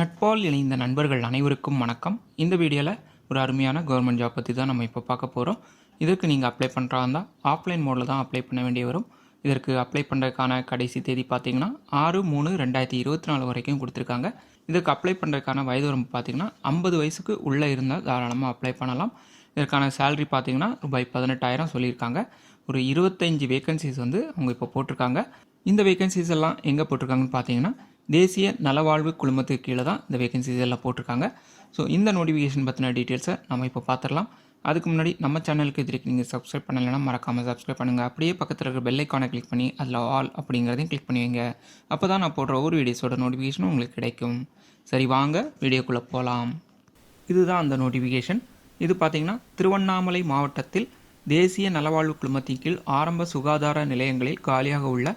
நட்பால் இணைந்த நண்பர்கள் அனைவருக்கும் வணக்கம். இந்த வீடியோவில் ஒரு அருமையான கவர்மெண்ட் ஜாப் பற்றி தான் நம்ம இப்போ பார்க்க போகிறோம் இதற்கு நீங்கள் அப்ளை பண்ணுறா இருந்தால் ஆஃப்லைன் மோடில் தான் அப்ளை பண்ண வேண்டிய வரும். இதற்கு அப்ளை பண்ணுறதுக்கான கடைசி தேதி பார்த்தீங்கன்னா ஆறு மூணு ரெண்டாயிரத்தி இருபத்தி நாலு வரைக்கும் கொடுத்துருக்காங்க. இதுக்கு அப்ளை பண்ணுறதுக்கான வயது வரம்பு பார்த்தீங்கன்னா ஐம்பது வயசுக்கு உள்ளே இருந்தால் தாராளமாக அப்ளை பண்ணலாம். இதற்கான சேலரி பார்த்தீங்கன்னா ரூபாய் பதினெட்டாயிரம் சொல்லியிருக்காங்க. ஒரு இருபத்தஞ்சி வேகன்சிஸ் வந்து அவங்க இப்போ போட்டிருக்காங்க. இந்த வேகன்சிஸ் எல்லாம் எங்கே போட்டிருக்காங்கன்னு பார்த்தீங்கன்னா தேசிய நலவாழ்வு குழுமத்துக்கு கீழே தான் இந்த வேகன்சிஸ் எல்லாம் போட்டிருக்காங்க. ஸோ இந்த நோட்டிஃபிகேஷன் பற்றின டீட்டெயில்ஸை நம்ம இப்போ பார்த்துடலாம். அதுக்கு முன்னாடி நம்ம சேனலுக்கு இதுக்கு நீங்கள் சப்ஸ்கிரைப் பண்ணலைன்னா மறக்காமல் சப்ஸ்கிரைப் பண்ணுங்கள் அப்படியே பக்கத்தில் இருக்கிற பெல்லைக்கானை கிளிக் பண்ணி அதில் ஆல் அப்படிங்கிறதையும் கிளிக் பண்ணுவீங்க அப்போ தான் நான் போடுற ஒவ்வொரு வீடியோஸோட நோட்டிஃபிகேஷனும் உங்களுக்கு கிடைக்கும். சரி வாங்க வீடியோக்குள்ளே போகலாம் இதுதான் அந்த நோட்டிஃபிகேஷன் இது பார்த்திங்கன்னா திருவண்ணாமலை மாவட்டத்தில் தேசிய நலவாழ்வு குழுமத்தின் கீழ் ஆரம்ப சுகாதார நிலையங்களில் காலியாக உள்ள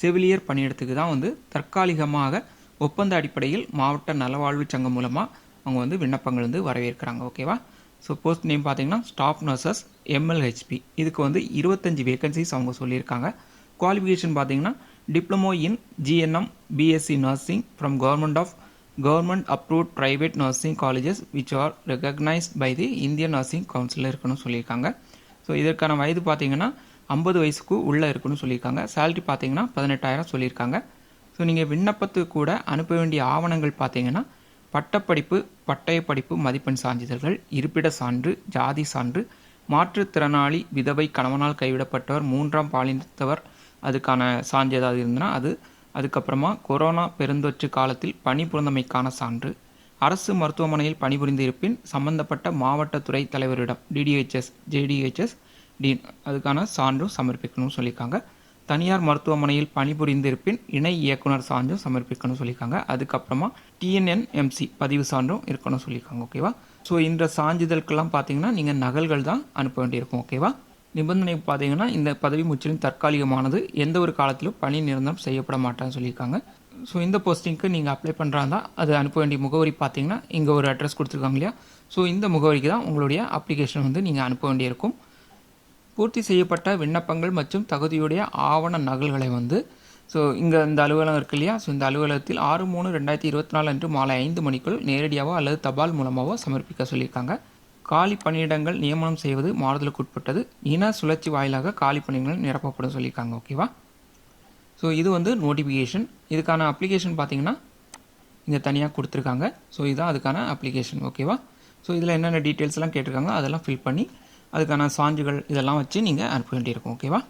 செவிலியர் பணியிடத்துக்கு தான் வந்து தற்காலிகமாக ஒப்பந்த அடிப்படையில் மாவட்ட நலவாழ்வு சங்கம் மூலமாக அவங்க வந்து விண்ணப்பங்கள் வந்து வரவேற்கிறாங்க ஓகேவா ஸோ போஸ்ட் நேம் பார்த்தீங்கன்னா ஸ்டாஃப் நர்சஸ் எம்எல்ஹெச்பி இதுக்கு வந்து இருபத்தஞ்சி வேகன்சிஸ் அவங்க சொல்லியிருக்காங்க. குவாலிஃபிகேஷன் பார்த்தீங்கன்னா diploma in GNM BSc nursing from government of government approved private nursing colleges which are recognised by the Indian Nursing Council இருக்கணும்னு சொல்லியிருக்காங்க. ஸோ இதற்கான வயது பார்த்தீங்கன்னா ஐம்பது வயசுக்கு உள்ளே இருக்குன்னு சொல்லியிருக்காங்க. சேலரி பார்த்தீங்கன்னா பதினெட்டாயிரம் சொல்லியிருக்காங்க. ஸோ நீங்கள் விண்ணப்பத்துக்கு கூட அனுப்ப வேண்டிய ஆவணங்கள் பார்த்தீங்கன்னா பட்டப்படிப்பு பட்டய படிப்பு மதிப்பெண் சான்றிதழ்கள் இருப்பிட சான்று ஜாதி சான்று மாற்றுத்திறனாளி விதவை கணவனால் கைவிடப்பட்டவர் மூன்றாம் பாலினத்தவர் அதுக்கான சான்று ஏதாவது இருந்ததுன்னா அது அதுக்கப்புறமா கொரோனா பெருந்தொற்று காலத்தில் பணிபுரிந்தமைக்கான சான்று அரசு மருத்துவமனையில் பணிபுரிந்து இருப்பின் சம்பந்தப்பட்ட மாவட்ட துறை தலைவரிடம் டிடிஹெச்எஸ் ஜேடிஹெச்எஸ் டி அதுக்கான சான்றும் சமர்ப்பிக்கணும்னு சொல்லியிருக்காங்க. தனியார் மருத்துவமனையில் பணிபுரிந்திருப்பின் இணை இயக்குனர் சான்றும் சமர்ப்பிக்கணும்னு சொல்லியிருக்காங்க. அதுக்கப்புறமா டிஎன்என்எம்சி பதிவு சான்றும் இருக்கணும்னு சொல்லியிருக்காங்க ஓகேவா? ஸோ இந்த சான்றிதழ்க்கெல்லாம் பார்த்தீங்கன்னா நீங்கள் நகல்கள் தான் அனுப்ப வேண்டியிருக்கும் ஓகேவா? நிபந்தனை பார்த்தீங்கன்னா இந்த பதவி முற்றிலும் தற்காலிகமானது. எந்த ஒரு காலத்திலும் பணி நிரந்தரம் செய்யப்பட மாட்டான்னு சொல்லியிருக்காங்க. ஸோ இந்த போஸ்டிங்க்கு நீங்கள் அப்ளை பண்ணுறாங்க அது அனுப்ப வேண்டிய முகவரி பார்த்தீங்கன்னா இங்கே ஒரு அட்ரஸ் கொடுத்துருக்காங்க இல்லையா? ஸோ இந்த முகவரிக்கு தான் உங்களுடைய அப்ளிகேஷன் வந்து நீங்கள் அனுப்ப வேண்டியிருக்கும். பூர்த்தி செய்யப்பட்ட விண்ணப்பங்கள் மற்றும் தகுதியுடைய ஆவண நகல்களை வந்து ஸோ இங்கே இந்த அலுவலகம் இருக்கு இல்லையா? ஸோ இந்த அலுவலகத்தில் ஆறு மூணு ரெண்டாயிரத்தி இருபத்தி நாலு அன்று மாலை ஐந்து மணிக்குள் நேரடியாகவோ அல்லது தபால் மூலமாகவோ சமர்ப்பிக்க சொல்லியிருக்காங்க. காலி பணியிடங்கள் நியமனம் செய்வது மாறுதலுக்கு உட்பட்டது. இன சுழற்சி வாயிலாக காலி பணியிடங்கள் நிரப்பப்படும் சொல்லியிருக்காங்க ஓகேவா ஸோ இது வந்து நோட்டிஃபிகேஷன் இதுக்கான அப்ளிகேஷன் பார்த்தீங்கன்னா இங்கே தனியாக கொடுத்துருக்காங்க. ஸோ இதுதான் அதுக்கான அப்ளிகேஷன் ஓகேவா ஸோ இதில் என்னென்ன டீட்டெயில்ஸ்லாம் கேட்டிருக்காங்க அதெல்லாம் ஃபில் பண்ணி அதுக்கான சான்றுகள் இதெல்லாம் வச்சு நீங்கள் அனுப்ப வேண்டியிருக்கும் ஓகேவா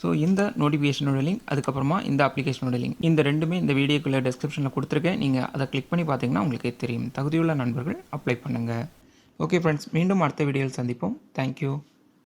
ஸோ இந்த நோட்டிஃபிகேஷனோட லிங்க் அதுக்கப்புறமா இந்த அப்ளிகேஷனோட லிங்க் இந்த ரெண்டுமே இந்த வீடியோக்குள்ளே டிஸ்கிரிப்ஷனில் கொடுத்துருக்கேன். நீங்கள் அதை கிளிக் பண்ணி பார்த்தீங்கன்னா உங்களுக்கு தெரியும். தகுதியுள்ள நண்பர்கள் அப்ளை பண்ணுங்கள் ஓகே ஃப்ரெண்ட்ஸ் மீண்டும் அடுத்த வீடியோவில் சந்திப்போம். தேங்க்யூ